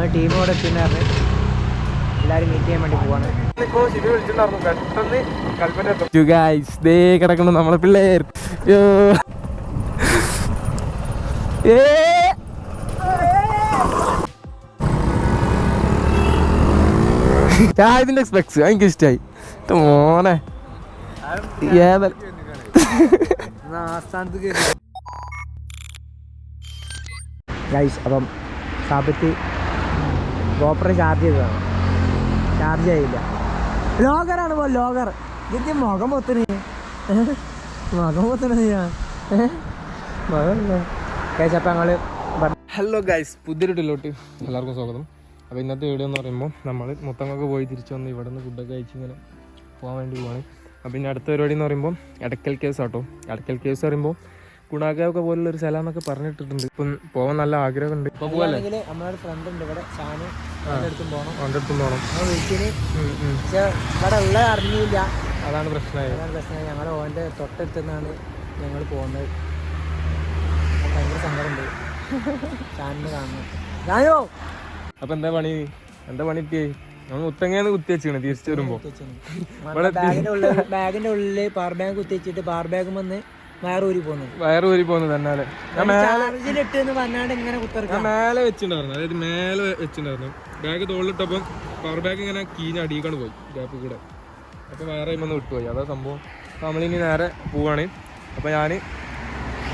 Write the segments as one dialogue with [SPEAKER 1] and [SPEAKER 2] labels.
[SPEAKER 1] നമ്മുടെ ടീം കൂടെ എത്തിയെന്ന് പറഞ്ഞ് എല്ലാവരും മീറ്റ് ചെയ്യാൻ വേണ്ടി പോവാണ്.
[SPEAKER 2] ദേ കിടക്കണം നമ്മളെ പിള്ളേർ. ഇതിന്റെ സ്പെക്സ് എനിക്ക് ഇഷ്ടായി. ഇത് മോനെ. ഏതാ
[SPEAKER 1] ഗൈസ് അപ്പം സാബത്ത് ഗോപ്ര ചാർജ് ചെയ്തതാണ്. ചാർജ് ചെയ്യില്ല ലോഗറാണ് പോ ലോഗർ ഇതിന്റെ മുഖം പൊത്തിന് മുഖം പൊത്തണ മുഖം ഗൈസ് അപ്പം ഞങ്ങൾ
[SPEAKER 2] ഹലോ ഗൈസ് പുതിയൊരു ടില്ലോട്ട് എല്ലാവർക്കും സ്വാഗതം. അപ്പോൾ ഇന്നത്തെ വീഡിയോ എന്ന് പറയുമ്പോൾ നമ്മൾ മുത്തങ്ങൾക്ക് പോയി തിരിച്ചു വന്ന് ഇവിടെ നിന്ന് ഫുഡൊക്കെ കഴിച്ച് ഇങ്ങനെ പോകാൻ വേണ്ടി പോവാണ്. അപ്പോൾ ഇനി അടുത്ത പരിപാടി എന്ന് പറയുമ്പോൾ എടക്കൽ കേസ് ആട്ടോ. എടക്കൽ കേസ് പറയുമ്പോൾ ഗുണാകാവൊക്കെ പോലുള്ള ഒരു സ്ഥലം എന്നൊക്കെ പറഞ്ഞിട്ടിട്ടുണ്ട്. ഇപ്പം പോകാൻ നല്ല ആഗ്രഹമുണ്ട്.
[SPEAKER 1] നമ്മളൊരു ഫ്രണ്ട് ഉണ്ട്. ഇവിടെ ഷാന് അവന്റെ അടുത്തും പോകണം
[SPEAKER 2] അവന്റെ അടുത്തും പോകണം.
[SPEAKER 1] പക്ഷെ ഇവിടെ ഉള്ള അറിഞ്ഞില്ല.
[SPEAKER 2] അതാണ് പ്രശ്നമായത്.
[SPEAKER 1] അതാണ് പ്രശ്നം. ഞങ്ങൾ ഓന്റെ തൊട്ടടുത്തുനിന്നാണ് ഞങ്ങൾ പോകുന്നത്. അപ്പം ഭയങ്കര സങ്കടമുണ്ട്. ഷാനിന് കാണുന്നു ഞാനോ
[SPEAKER 2] അപ്പോൾ എന്താ പണി? എന്താ പണി എത്തിയേ നമ്മൾ മുത്തങ്ങയെന്ന് കുത്തി വെച്ചാണ് തിരിച്ചു വരുമ്പോൾ
[SPEAKER 1] ബാഗിന്റെ ഉള്ളിൽ പവർ ബാങ്ക് കുത്തിച്ചിട്ട് പവർ ബാഗ് വന്ന് വയറൂരി
[SPEAKER 2] പോകുന്നത്
[SPEAKER 1] എന്ന് പറഞ്ഞാണ്ട് ഇങ്ങനെ
[SPEAKER 2] ഞാൻ
[SPEAKER 1] കുത്തിറക്കാം
[SPEAKER 2] മേലെ വെച്ചിട്ടുണ്ടായിരുന്നു. അതായത് മേലെ വെച്ചിട്ടുണ്ടായിരുന്നു. ബാഗ് തോളിലിട്ടപ്പം പവർ ബാഗ് ഇങ്ങനെ കീഞ്ഞ് അടിയിക്കാണ് പോയി. ഗ്യാപ്പ് കൂടെ. അപ്പോൾ വയറായി വന്ന് വിട്ടുപോയി. അതാ സംഭവം. നമ്മളിനി നേരെ പോവാണ്. അപ്പോൾ ഞാൻ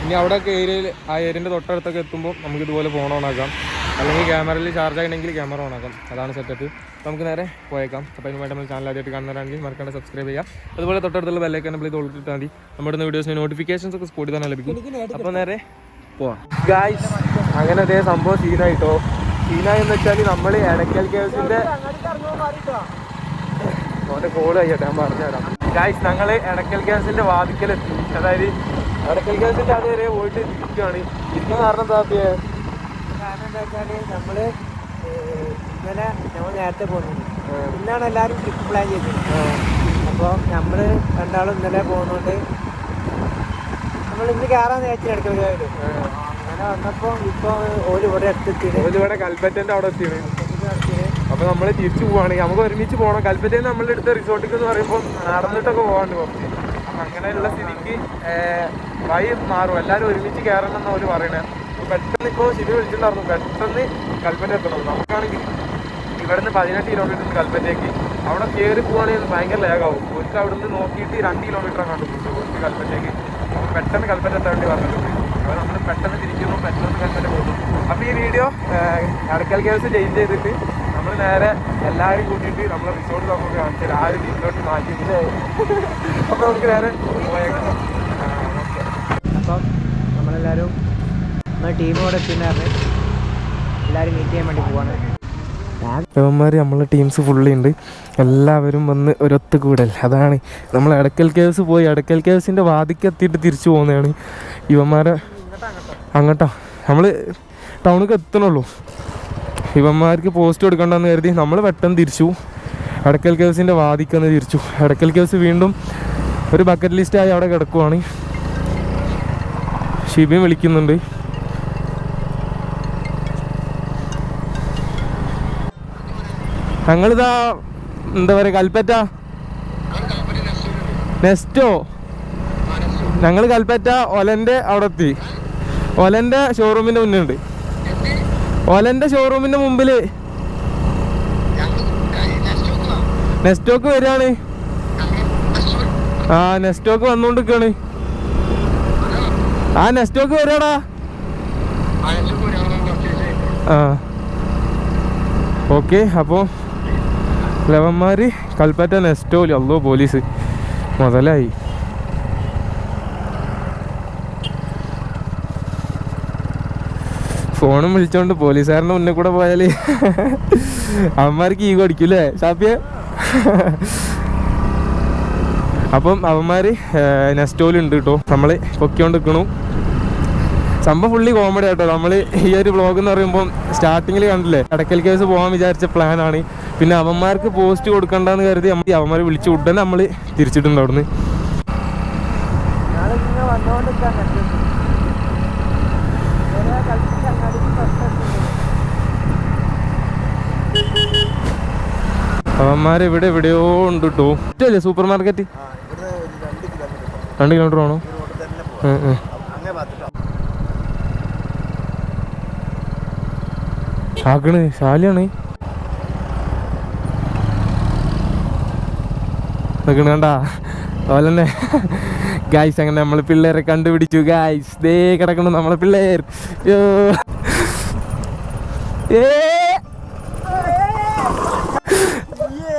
[SPEAKER 2] ഇനി അവിടെയൊക്കെ ഏരിയയിൽ ആ ഏരിയന്റെ തൊട്ടടുത്തൊക്കെ എത്തുമ്പോൾ നമുക്ക് ഇതുപോലെ ഫോൺ ഓൺ ആക്കാം. അല്ലെങ്കിൽ ക്യാമറയിൽ ചാർജ് ആകണമെങ്കിൽ ക്യാമറ ഓൺ ആക്കാം. അതാണ് സെറ്റപ്പ് നമുക്ക് നേരെ പോയേക്കാം. അപ്പോൾ അതിന് വേണ്ടി നമ്മൾ ചാനൽ ആദ്യമായിട്ട് കാണുന്നവരാണെങ്കിൽ മറക്കാണ്ട് സബ്സ്ക്രൈബ് ചെയ്യുക അതുപോലെ തൊട്ടടുത്തുള്ള ബെല്ലൈക്കൻ നമ്മൾ ഇത് ഓൾറെഡി മതി നമ്മുടെ വീഡിയോസിന് നോട്ടിഫിക്കേഷൻസ് ഒക്കെ സ്പോട്ടിൽ തന്നെ ലഭിക്കും. അപ്പോൾ നേരെ പോവാം. ഗായ്സ് അങ്ങനെ അതേ സംഭവം സീനായിട്ടോ സീനായി എന്ന് വെച്ചാൽ നമ്മൾ എടക്കൽ കേസിന്റെ ഓന്റെ കോൾ കഴിയട്ടെ ഞാൻ പറഞ്ഞുതരാം. ഗായ്സ് ഞങ്ങൾ എടക്കൽ ഗ്യാസിന്റെ വാതിക്കലെത്തി അതായത് എടക്കൽ ഗ്യാസിന്റെ അതുവരെ പോയിട്ട് ഇരിക്കുകയാണ് ഇന്ന് കാരണം എന്താ?
[SPEAKER 1] കാരണം എന്താ വെച്ചാൽ നമ്മൾ ഏഹ്, ഇന്നലെ ഞങ്ങൾ നേരത്തെ പോകുന്നത് ഇന്നാണ് എല്ലാവരും ട്രിപ്പ് പ്ലാൻ ചെയ്തത്. അപ്പോൾ നമ്മൾ രണ്ടാളും ഇന്നലെ പോകുന്നോണ്ട് നമ്മൾ ഇന്ന് കയറാൻ നേരത്തെ എടുക്കുന്നത് അങ്ങനെ വന്നപ്പോൾ ഇപ്പോൾ ഓൽ ഇവിടെ അടുത്തെത്തിയത്
[SPEAKER 2] ഇവിടെ കൽപ്പറ്റന്റെ അവിടെ എത്തിയത് അപ്പൊ നമ്മൾ തിരിച്ചു പോവാണെങ്കിൽ നമുക്ക് ഒരുമിച്ച് പോകണം കൽപ്പറ്റയിൽ നമ്മൾ എടുത്ത റിസോർട്ടിക്ക് എന്ന് പറയുമ്പോൾ നടന്നിട്ടൊക്കെ പോകാണ്ട് കുറച്ച്. അപ്പൊ അങ്ങനെയുള്ള സ്ഥിതിക്ക് വൈ വഴി മാറും. എല്ലാവരും ഒരുമിച്ച് കയറണം എന്നാണ് അവർ പറയണേ. പെട്ടെന്ന് ഇപ്പോൾ ശിവ വിളിച്ചിട്ടുണ്ടായിരുന്നു. പെട്ടെന്ന് കൽപ്പറ്റ എത്തണം നമുക്കാണെങ്കിൽ ഇവിടുന്ന് പതിനെട്ട് കിലോമീറ്റർ കൽപ്പറ്റയ്ക്ക്. അവിടെ കയറി പോവാണെങ്കിൽ ഭയങ്കര ലേഗാവും ഒരിക്കൽ നിന്ന് നോക്കിയിട്ട് രണ്ട് കിലോമീറ്റർ അങ്ങോട്ട് പോകും കൽപ്പറ്റയ്ക്ക്. അപ്പം പെട്ടെന്ന് കൽപ്പറ്റ എത്താൻ വേണ്ടി പറഞ്ഞിട്ടുണ്ട്. അപ്പോൾ നമ്മൾ പെട്ടെന്ന് തിരിക്കുന്നു പെട്ടെന്ന് കൽപ്പറ്റ പോകുന്നു. അപ്പോൾ ഈ വീഡിയോ അടക്കൽ കേസ് ചേഞ്ച് ചെയ്തിട്ട് നമ്മൾ നേരെ എല്ലാവരും കൂട്ടിയിട്ട് നമ്മൾ റിസോർട്ട് നമുക്ക് കാണിച്ചാൽ ആ ഒരു രീതിയിലോട്ട് മാറ്റിയിട്ട്. അപ്പോൾ നമുക്ക് നേരെ പോയേക്കാം.
[SPEAKER 1] അപ്പം നമ്മളെല്ലാവരും നമ്മുടെ ടീമോടെ പറഞ്ഞ് എല്ലാവരും മീറ്റ് ചെയ്യാൻ വേണ്ടി പോവാണ്.
[SPEAKER 2] ഇവന്മാർ നമ്മളെ ടീംസ് ഫുള്ളി ഉണ്ട് എല്ലാവരും വന്ന് ഒരൊത്ത് കൂടൽ. അതാണ് നമ്മൾ അടക്കൽ കേവ്സ് പോയി അടക്കൽ കേവ്സിന്റെ വാതിക്ക് എത്തിയിട്ട് തിരിച്ചു പോകുന്നതാണ് ഇവന്മാരെ അങ്ങോട്ടോ. നമ്മൾ ടൗണിൽ എത്തണുള്ളൂ. ഇവന്മാർക്ക് പോസ്റ്റ് കൊടുക്കണ്ടെന്ന് കരുതി നമ്മൾ പെട്ടെന്ന് തിരിച്ചു. അടക്കൽ കേവ്സിന്റെ വാതിക്കന്ന് തിരിച്ചു. അടക്കൽ കേവ്സ് വീണ്ടും ഒരു ബക്കറ്റ് ലിസ്റ്റായി അവിടെ കിടക്കുവാണ്. ഷിബിയും വിളിക്കുന്നുണ്ട്. ഞങ്ങളിതാ എന്താ പറയുക കൽപ്പറ്റ? നെസ്റ്റോ? ഞങ്ങൾ കൽപ്പറ്റ ഒലന്റെ അവിടെ എത്തി ഒലന്റെ ഷോറൂമിന്റെ മുന്നുണ്ട് ഒലന്റെ ഷോറൂമിന്റെ മുമ്പിൽ നെസ്റ്റോക്ക് വരികയാണ്. ആ നെസ്റ്റോക്ക് വന്നുകൊണ്ടിരിക്കുകയാണ്. ആ നെസ്റ്റോക്ക് വരാടാ ആ ഓക്കെ അപ്പോൾ ലവന്മാർ കൽപ്പറ്റ നെസ്റ്റോലി അല്ലോ പോലീസ്. മുതലായി. ഫോണും വിളിച്ചോണ്ട് പോലീസുകാരന്റെ മുന്നേ കൂടെ പോയാൽ അവന്മാർക്ക് ഈ അടിക്കൂലേ ഷാപ്പിയെ അപ്പം അവന്മാർ നെസ്റ്റോലുണ്ട് കേട്ടോ നമ്മൾ പൊക്കിക്കൊണ്ട് നിൽക്കണു സംഭവം ഫുള്ളി കോമഡി ആട്ടോ. നമ്മൾ ഈ ഒരു ബ്ലോഗ് എന്ന് പറയുമ്പോൾ സ്റ്റാർട്ടിങ്ങിൽ കണ്ടില്ലേ? അടക്കൽ കേസ് പോകാൻ വിചാരിച്ച പ്ലാനാണ് പിന്നെ അവന്മാർക്ക് പോസ്റ്റ് കൊടുക്കണ്ടെന്ന് കരുതി നമ്മൾ അവന്മാരെ വിളിച്ച് ഉടനെ നമ്മൾ തിരിച്ചിട്ടുണ്ട് അവിടുന്ന്.
[SPEAKER 1] തൊട്ടടുത്തുണ്ട്
[SPEAKER 2] ഇവിടെ എവിടെയോ ഉണ്ട് കേട്ടോ ഇറ്റല്ലേ സൂപ്പർ മാർക്കറ്റ്? രണ്ട് കിലോമീറ്റർ ആണോ. ആക്കണ് ശാലിയാണ്. നിക്കണ് കണ്ടാ? അതുപോലെ ഗായ്സ് അങ്ങനെ നമ്മൾ പിള്ളേരെ കണ്ടുപിടിച്ചു. ഗായ്സ് ദേ കിടക്കണം നമ്മളെ പിള്ളേർ.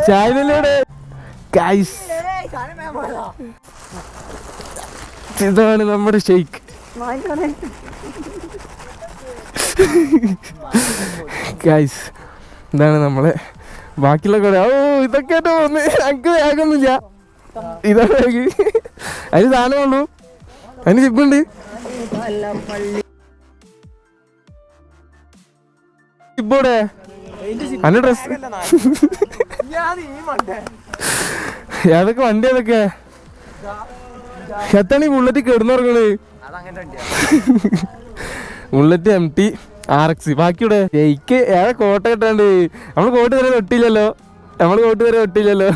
[SPEAKER 2] ചായനിലൂടെ ഗായ്സ് ഇതാണ് നമ്മുടെ ഷെയ്ക്ക്. ഗായ്സ് ഇതാണ് നമ്മളെ ബാക്കിയുള്ള കട ഓ ഇതൊക്കെ ആയിട്ട് വന്ന് ഞങ്ങൾക്ക് വേഗമൊന്നുമില്ല. ഇതാണ് ബാഗ് അതിന് സാധനമുള്ളൂ അതിന് ചിപ്പുണ്ട് ചിപ്പോടെ അതിന്റെ ഡ്രസ് ഏതൊക്കെ വണ്ടി ഏതൊക്കെ? എത്താണ് ഈ bullet കിടന്നുറങ്ങണ് bullet M T R X ബാക്കിയുടെ എനിക്ക് ഏറെ കോട്ട കിട്ടാണ്ട്. നമ്മൾ കോട്ട് വരെ തൊട്ടില്ലല്ലോ നമ്മൾ കോട്ട് വരെ തൊട്ടില്ലല്ലോ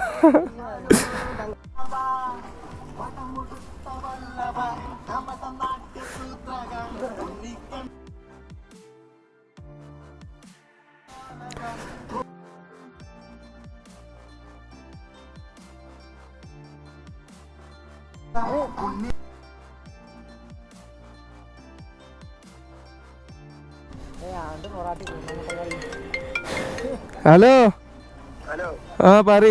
[SPEAKER 2] ഹലോ. ആ പറ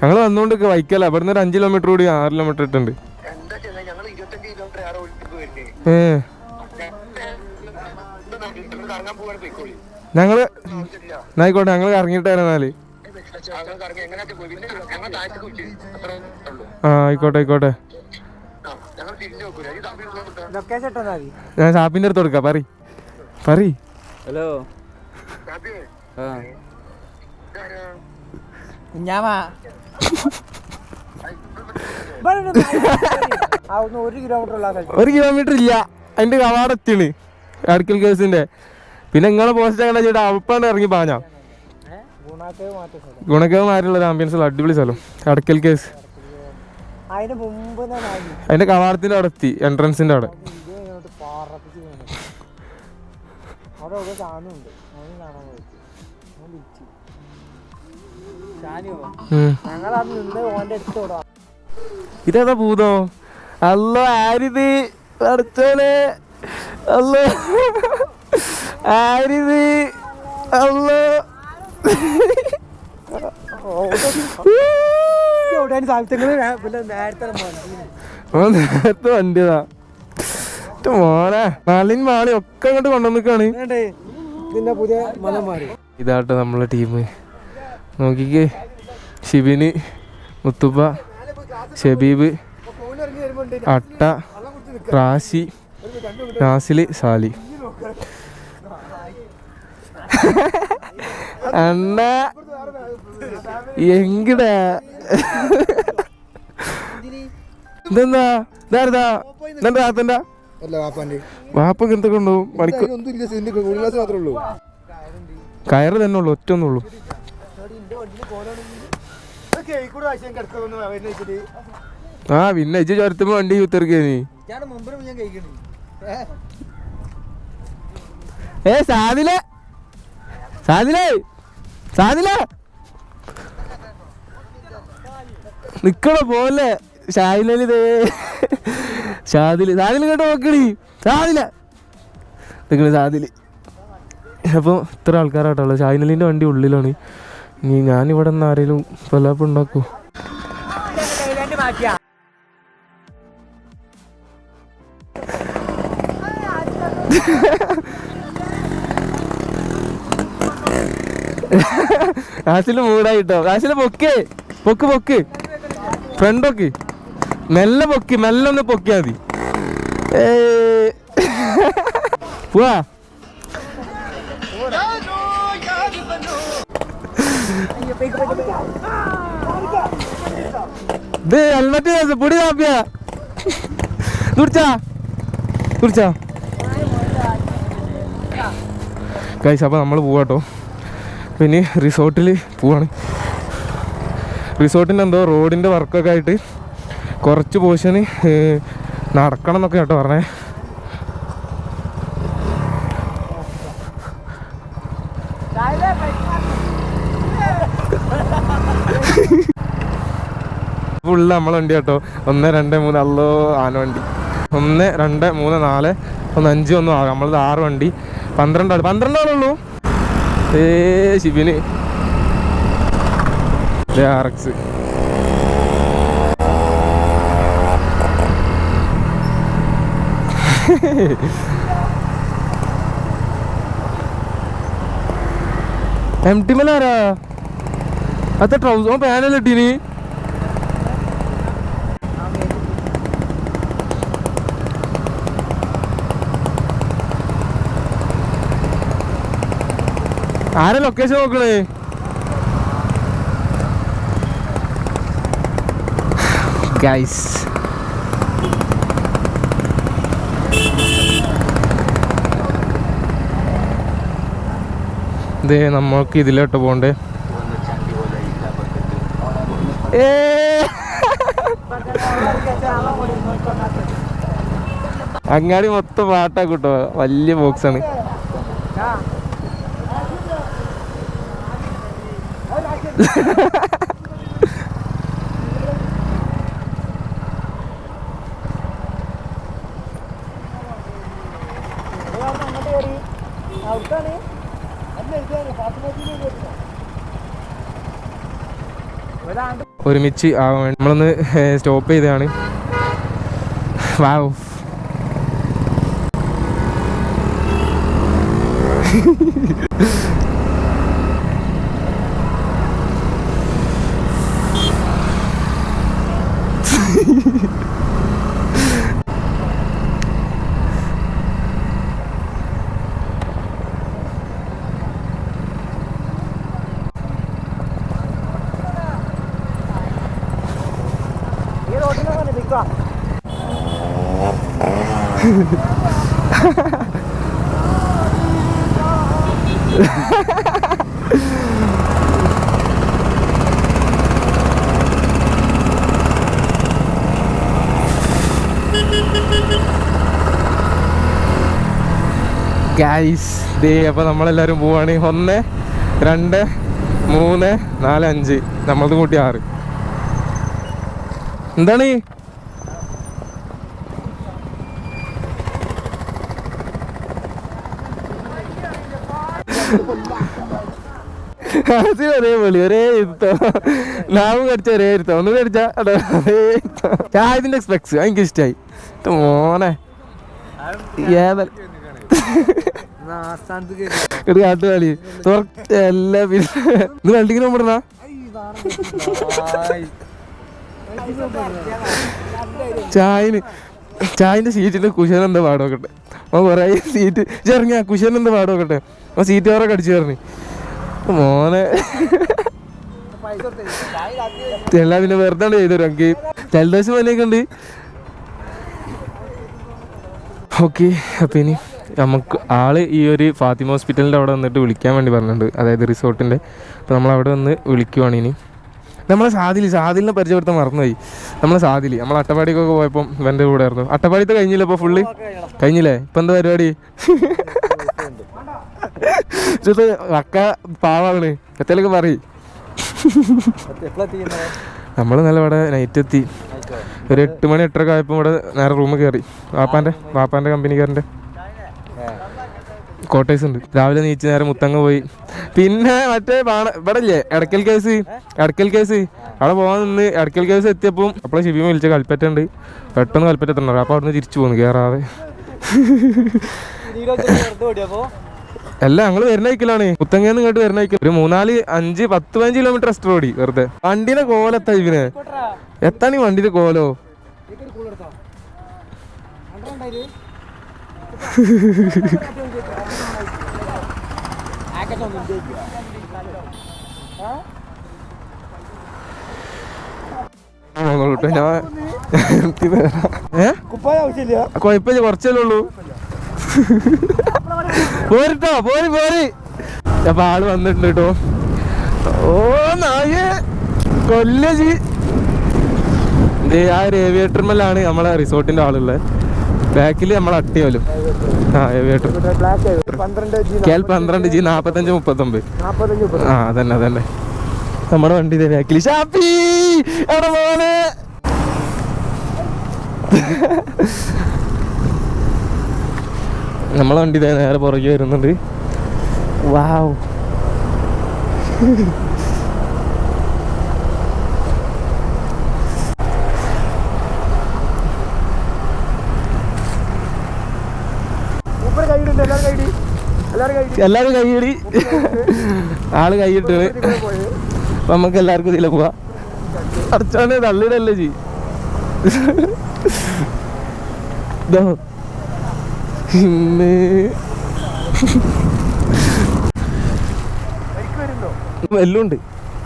[SPEAKER 2] ഞങ്ങൾ വന്നോണ്ട് വൈക്കല. ഇവിടുന്ന് ഒരു അഞ്ച് കിലോമീറ്റർ കൂടി ആറ് കിലോമീറ്റർ ഇട്ടുണ്ട്.
[SPEAKER 3] ഞങ്ങൾ
[SPEAKER 2] ആയിക്കോട്ടെ ഞങ്ങൾ ഇറങ്ങിയിട്ട്
[SPEAKER 3] ഞങ്ങൾ കറങ്ങി എങ്ങനെയാ പോയി പിന്നെ ഞങ്ങൾ താഴത്തേക്ക് വിട്ട് അത്ര ഉള്ളൂ
[SPEAKER 2] ആ ആയിക്കോട്ടെ ആയിക്കോട്ടെ ഞാൻ ഷാപ്പിന്റെ അടുത്ത് കൊടുക്കാം പറ പറ
[SPEAKER 4] ഹലോ ആ?
[SPEAKER 1] കുഞ്ഞാമാ ഒരു കിലോമീറ്റർ
[SPEAKER 2] ഇല്ല. അതിന്റെ കവാടെത്തിയാണ് അടുക്കൽ കേസിന്റെ പിന്നെ നിങ്ങളെ പോസ്റ്റ് കണ്ടാ ചേട്ടാ അവപ്പാണ്ട് ഇറങ്ങി പാഞ്ഞാ.
[SPEAKER 1] ഗുണാക്കേവ്
[SPEAKER 2] മാറ്റുള്ള ഒരു ആംബിയൻസ് അടിപൊളി സ്ഥലം. അടക്കൽ കേസ്. അതിന്റെ കവാടത്തിന്റെ അവിടെ എത്തി. എൻട്രൻസിന്റെ അവിടെ.
[SPEAKER 1] അവിടെ ഒരു സാധനമുണ്ട് അവന് കാണാൻ അവൻ വിളിച്ചു നിന്ന് അടുത്ത് വിടാം.
[SPEAKER 2] ഇതേതാ ഭൂതോ? അല്ലോ ആരിത്? പഠിച്ചോനെ അല്ലോ ആരിത്? അല്ലോ
[SPEAKER 1] നേരത്തെ
[SPEAKER 2] വണ്ടിയതാ ട്ട് മോനെ. നാലിൻ മാളി ഒക്കെ അങ്ങോട്ട് കൊണ്ടുവന്നിക്കാണ്.
[SPEAKER 1] പിന്നെ പുതിയ മതം മാറി.
[SPEAKER 2] ഇതാട്ടോ നമ്മളെ ടീം നോക്കിക്കേ. ഷിബിന് മുത്തുപ്പ ഷബീബ് അട്ട റാശി നാസിൽ സാലി. അണ്ണ. എങ്കിടാ. ഇതെന്താ? ഇതാരതാ? ഇതെന്താ
[SPEAKER 5] അല്ല വാപ്പാന്റെ
[SPEAKER 2] വാപ്പ ഇങ്ങനത്തെ കൊണ്ടുപോകും മണിക്കൂർ കയറ് തന്നെ ഉള്ളു ഒറ്റ ഒന്നുള്ളൂ. ആ പിന്നെ ഇജ്ജ് ചുരത്തുമ്പോ വണ്ടി കുത്തിറക്കിയ ഏ? സാദില? സാദില? സാദില? നിക്കണ പോലെ ഷാഹിലേ ഷാദിൽ സാദിൽ കേട്ടോ നോക്കണി സാദില നിങ്ങൾ സാദിൽ അപ്പോൾ ഇത്ര ആൾക്കാരായിട്ടുള്ളത് ഷാഹിനലിന്റെ വണ്ടി ഉള്ളിലാണ്. ഇനി ഞാനിവിടെ നിന്ന് ആരെങ്കിലും കൊല്ലാപ്പ് ഉണ്ടാക്കൂ? കാശിൽ മൂടായിട്ടോ. കാശിൽ പൊക്കേ. പൊക്ക് പൊക്ക്. ഫ്രണ്ട് പൊക്ക്. മെല്ലെ പൊക്കി മെല്ലെ ഒന്ന് പൊക്കിയാ മതി. പോവാ ഇത് ഹെൽമെറ്റ് പൊടി കാപ്പിയാ. കുടിച്ചാ കുടിച്ചാ ഗൈസ് അപ്പോൾ നമ്മൾ പോവാട്ടോ പിന്നെ റിസോർട്ടിൽ പോവാണ്. റിസോർട്ടിന്റെ എന്തോ റോഡിന്റെ വർക്കൊക്കെ ആയിട്ട് കുറച്ച് പോർഷന് നടക്കണം എന്നൊക്കെ കേട്ടോ പറഞ്ഞേ. ഫുള്ള് നമ്മളെ വണ്ടി കേട്ടോ. ഒന്ന് രണ്ട് മൂന്ന് അല്ലോ ആന വണ്ടി. ഒന്ന് രണ്ട് മൂന്ന് നാല് ഒന്ന് അഞ്ച് ഒന്നും ആറ്. നമ്മളത് ആറ് വണ്ടി. പന്ത്രണ്ട് ആൾ പന്ത്രണ്ട് ആളുള്ളൂ. ഏ Shibin. R X M T മലാരാ അത്ത ട്രൗസർ ഓൻ പാനൽ ഇട്ടീനി ആരാ ലൊക്കേഷൻ നോക്കണേ? ഗൈസ് ഇതേ നമ്മൾക്ക് ഇതിലോട്ട് പോണ്ടേ അങ്ങാടി മൊത്തം പാട്ടാ കൂട്ടോ. വലിയ ബോക്സ് ആണ് ഒരുമിച്ച് നമ്മളൊന്ന് സ്റ്റോപ്പ് ചെയ്തതാണ്. വാവ്
[SPEAKER 1] ഈ റോഡിൽ
[SPEAKER 2] ഗൈസ് ദേ അപ്പോൾ നമ്മളെല്ലാവരും പോവാണ്. ഒന്ന് രണ്ട് മൂന്ന് നാല് അഞ്ച്. നമ്മളത് കൂട്ടി ആറ്. എന്താണ്? അത് ഒരേ വിളി ഒരേ ഇരുത്തം. നാവും കടിച്ച ഒരേ ഇരുത്തം. ഒന്ന് കടിച്ച ഒരേ ഇരുത്തോ? ഇതിന്റെ സ്പെക്സ് എനിക്ക് ഇഷ്ടമായി മോനെ. ഏതൽ ഒരു കാട്ടുകാലി എല്ലാ പിന്നെ ഇത് വണ്ടിക്ക് കൊണ്ടിരുന്ന ചായന് ചായന്റെ സീറ്റിന്റെ കുശൻ എന്താ പാടോക്കട്ടെ ഓ കൊറേ സീറ്റ് ചെറിയ കുശൻ എന്താ പാടോക്കട്ടെ ഓ സീറ്റ് കവറൊക്കെ അടിച്ചു കയറി. മോനെ. എല്ലാം പിന്നെ വെറുതെ ചെയ്തു തരും എനിക്ക് ജലദോഷം പനിയൊക്കെ ഉണ്ട്. ഓക്കെ അപ്പം ഇനി നമുക്ക് ആൾ ഈ ഒരു ഫാത്തിമ ഹോസ്പിറ്റലിന്റെ അവിടെ വന്നിട്ട് വിളിക്കാൻ വേണ്ടി പറഞ്ഞിട്ടുണ്ട് അതായത് റിസോർട്ടിന്റെ അപ്പോൾ നമ്മൾ അവിടെ വന്ന് വിളിക്കുവാണ് ഇനി. നമ്മളെ സാദിലി സാദിലിനെ പരിചയപ്പെടുത്താൻ മറന്നുപോയി. നമ്മളെ സാദിലി നമ്മൾ അട്ടപ്പാടിക്കൊക്കെ പോയപ്പോൾ ഇവന്റെ കൂടെ ആയിരുന്നു. അട്ടപ്പാടിത്തെ കഴിഞ്ഞില്ല ഇപ്പോൾ ഫുള്ള് കഴിഞ്ഞില്ലേ? ഇപ്പം എന്താ പരിപാടി? ഇത് വക്ക പാവാണ്. എത്തേലൊക്കെ പറയും നമ്മൾ നല്ല ഇവിടെ നൈറ്റ് എത്തി. ഒരു എട്ട് മണി എട്ടര ആയപ്പോൾ ഇവിടെ നേരെ റൂമിൽ കയറി വാപ്പാന്റെ വാപ്പാന്റെ കമ്പനിക്കാരന്റെ കോട്ടേഴ്സ് ഉണ്ട്. രാവിലെ നീച്ച് നേരെ മുത്തങ്ങ പോയി. പിന്നെ മറ്റേ പാണ ഇവിടെ ഇല്ലേ എടക്കൽ കേസ് എടക്കൽ കേസ്. അവിടെ പോകാൻ നിന്ന് എടക്കൽ കേസ് എത്തിയപ്പോൾ അപ്പോൾ ശിവി വിളിച്ച കൽപ്പറ്റ ഉണ്ട് പെട്ടെന്ന് കൽപ്പറ്റ എത്തണം അപ്പോൾ അവിടുന്ന് തിരിച്ചു പോകുന്നു കയറാതെ അല്ല ഞങ്ങൾ വരുന്ന വയ്ക്കലാണ് മുത്തങ്ങന്ന് ഇങ്ങോട്ട് വരുന്ന വയ്ക്കൽ ഒരു മൂന്നാൽ അഞ്ച് പത്ത് പതിനഞ്ച് കിലോമീറ്റർ എക്സ്ട്രാ ഓടി. വെറുതെ. വണ്ടിയുടെ കോലത്ത ഇവന്. എത്താണ് ഈ വണ്ടിയുടെ കോലോ ഞാൻ കുഴപ്പമില്ല കുറച്ചല്ലേ ഉള്ളൂ? പോരിട്ടോ പോരി പോരി. അപ്പൊ ആൾ വന്നിട്ടുണ്ട് കേട്ടോ ഓ നായ. കൊല്ലജി ഇത് ആ ഒരു ഏവിയേറ്റർമല്ലാണ് നമ്മളെ റിസോർട്ടിന്റെ ആളുള്ളത്. ബാക്കിൽ നമ്മളെ അട്ടിയോലും. ആ ഏവിയേറ്റർ കെ പന്ത്രണ്ട് ജി നാപ്പത്തഞ്ച് മുപ്പത്തൊമ്പത്. ആ അതന്നെ അതന്നെ. നമ്മുടെ വണ്ടി ഇതേ ബാക്കിൽ ഷാപ്പി എവിടെ മോനെ. നമ്മളെ വണ്ടി നേരെ പുറകെ വരുന്നുണ്ട്. വാവ്.
[SPEAKER 1] എല്ലാരും എല്ലാവരും കൈയിടി
[SPEAKER 2] ആൾ
[SPEAKER 1] കൈയിട്ടത്
[SPEAKER 2] അപ്പൊ നമുക്ക് എല്ലാവർക്കും ഇതിലെ പോവാ. അടച്ചാണ് തള്ളിടല്ലേ ജി.
[SPEAKER 1] വരുന്നുണ്ടോ
[SPEAKER 2] എല്ലാം ഉണ്ട്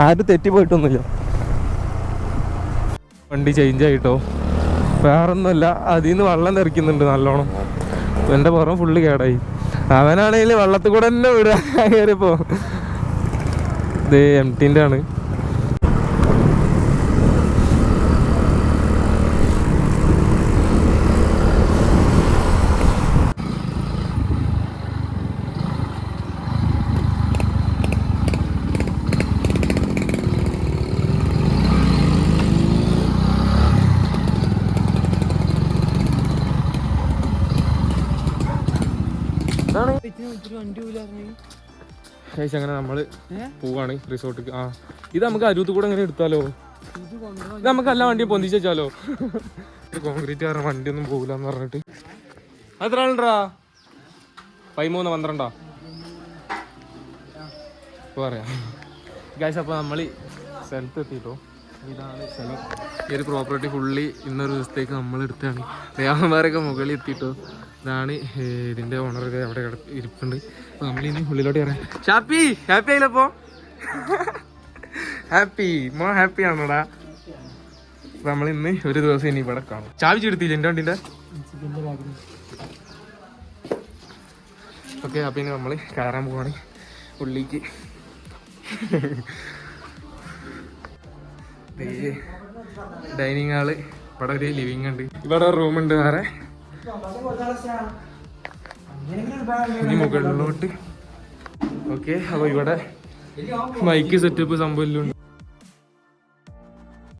[SPEAKER 2] ആരും തെറ്റിപ്പോയിട്ടൊന്നുമില്ല. വണ്ടി ചേഞ്ച് ആയിട്ടോ? വേറൊന്നുമല്ല അതിൽ നിന്ന് വെള്ളം തെറിക്കുന്നുണ്ട് നല്ലോണം. എന്റെ പുറം ഫുള്ള് കേടായി. അവനാണെങ്കിൽ വെള്ളത്തിൽ കൂടെ തന്നെ വിടുക. കയറിപ്പോ ഇത് എം ടിന്റെ ആണ് കഴിച്ച് അങ്ങനെ നമ്മൾ പോവാണ് റിസോർട്ടിക്ക് ആ ഇത് നമുക്ക് അരൂത്ത് കൂടെ അങ്ങനെ എടുത്താലോ? ഇത് നമുക്ക് എല്ലാ വണ്ടിയും പൊന്തിച്ച് വെച്ചാലോ? കോൺക്രീറ്റ് കാരണം വണ്ടിയൊന്നും പോകില്ല എന്ന് പറഞ്ഞിട്ട്. എത്ര ആളുണ്ടാ? പതിമൂന്ന് പന്ത്രണ്ടാ? പറയാ. പറയാം ഗായ്സ് അപ്പോൾ നമ്മൾ സ്ഥലത്ത് എത്തിയിട്ടോ ഇതാണ് ഈ ഒരു പ്രോപ്പർട്ടി ഫുള്ളി ഇന്നൊരു ദിവസത്തേക്ക് നമ്മൾ എടുത്താണ് ദേവന്മാരൊക്കെ മുകളിൽ എത്തിയിട്ടോ ഇതാണ് ഇതിന്റെ ഓണർ അവിടെ ഇരിപ്പുണ്ട്. നമ്മൾ ഇനി ഉള്ളിലോട്ട് കയറാം. ഷാപ്പി ഹാപ്പി ആയില്ലപ്പോ ഹാപ്പി. മോ ഹാപ്പി ആണോടാ? നമ്മൾ ഇന്ന് ഒരു ദിവസം ഇനി ഇവിടെ കാണും. ചാവിച്ച് എടുത്തില്ല എന്റെ വണ്ടിന്റെ ഓക്കെ അപ്പൊ ഇനി നമ്മൾ കയറാൻ പോവാണ് ഉള്ളിക്ക്. ഡൈനിങ് ഹാൾ ഇവിടെ ഒരു ലിവിങ് ഉണ്ട്. ഇവിടെ റൂം ഉണ്ട് വേറെ. ഇനി മുകളിലോട്ട്. ഓക്കെ അപ്പൊ ഇവിടെ മൈക്ക് സെറ്റപ്പ് സംഭവം